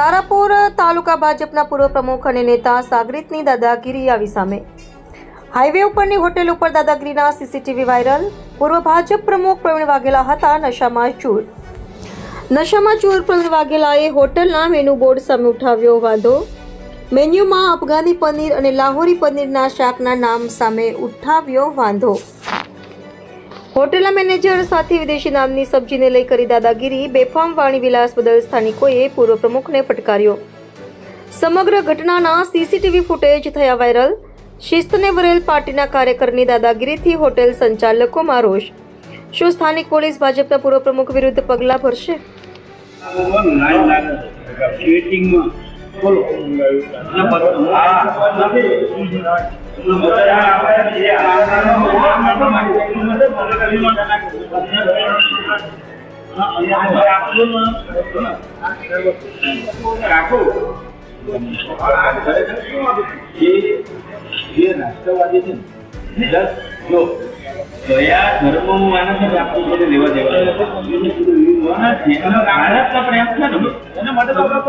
તારાપુર તાલુકા ભાજપના પૂર્વ પ્રમુખ અને નેતા સાગરીતની દાદાગીરી આવી સામે. હાઈવે ઉપરની હોટેલ ઉપર દાદાગીરીના સીસીટીવી વાયરલ. પૂર્વ ભાજપ પ્રમુખ પ્રવીણ વાઘેલા હતા નશામાં ચૂર. નશામાં ચૂર પ્રવીણ વાઘેલાએ હોટલના મેનુ બોર્ડ સામે ઉઠાવ્યો વાંધો. મેન્યુમાં અફઘાની પનીર અને લાહોરી પનીરના શાકના નામ સામે ઉઠાવ્યો વાંધો. હોટેલના મેનેજર સાથે વિદેશી નામની સબ્જીને લઈ કરી દાદાગીરી, બેફામ વાણી વિલાસ બદલ સ્થાનિકોએ પૂર્વ પ્રમુખને ફટકાર્યો. સમગ્ર ઘટનાના સીસીટીવી ફૂટેજ થયા વાયરલ. શિસ્તને વરેલ પાર્ટીના કાર્યકરની દાદાગીરીથી હોટેલ સંચાલકોમાં રોષ. શું સ્થાનિક પોલીસ ભાજપના પૂર્વ પ્રમુખ વિરુદ્ધ પગલાં ભરશે? બોલો રાષ્ટ્રવાદી છે કયા ધર્મનું માને આપણું જોડે લેવા દેવા ભારતનો પ્રેમ છે ને. એના માટે તો આપણે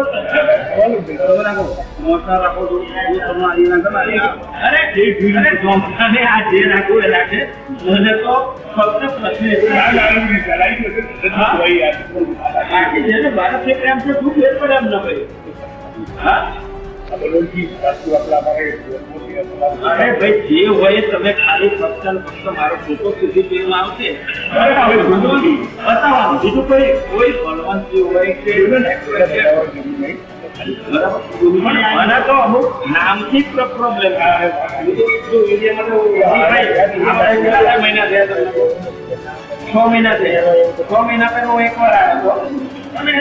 બરાબર રાખો મોટા રાખો તો આ અરે જે ભીડ આ જે રાખવું એ રાખે. મને તો ફક્ત પ્રશ્ન બાકી જેને ભારતથી પ્રેમ છે શું ફેર પડે એમ ન ભાઈ હા? અરે ભાઈ જે હોય તમે ખાલી ફક્ત ને ફક્ત મારો ફોટો સીસીટીવીમાં આવશે બતાવવાનું. બીજું કોઈ કોઈ બળવંતી હોય કે મને તો અમુક નામથી જ પ્રોબ્લેમ બીજું તો ભાઈ આપણે મહિના થયા છ મહિના થયા. છ મહિના પહેલા હું એકવાર આવ્યો હતો. અને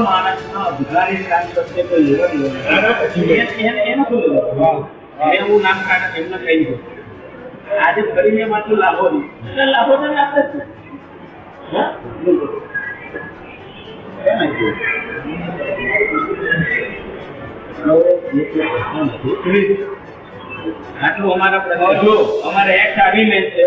માણસ ના નોર્મલ અધિકારી કામ હું નામ કાઢે એમને કહી દઉં. આજે ફરી મેં માથું લાભો નહીં લાભો તો આપે જ ને? આટલું અમારા પ્રભાવ જો અમારે એક્ટ આવી લે છે